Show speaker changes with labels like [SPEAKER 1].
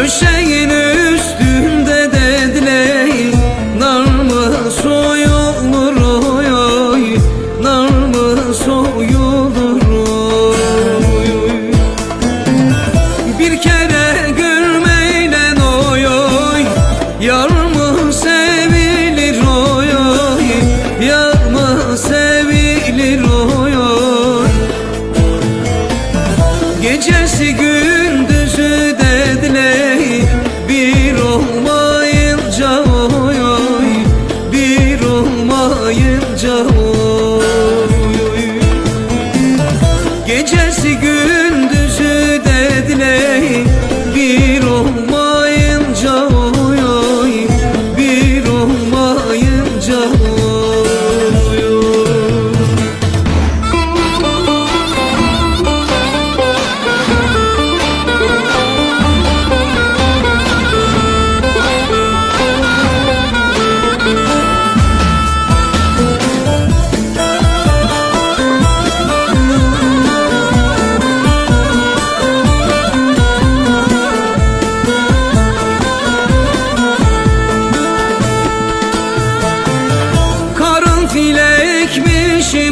[SPEAKER 1] Döşeğin üstünde dedleyin Nar mı soyulur oy oy Nar mı soyulur oy oy. Bir kere görmeyle oy oy Yar mı sevilir oy oy Yar mı sevilir oy oy. Gecesi gün olmayınca o. Say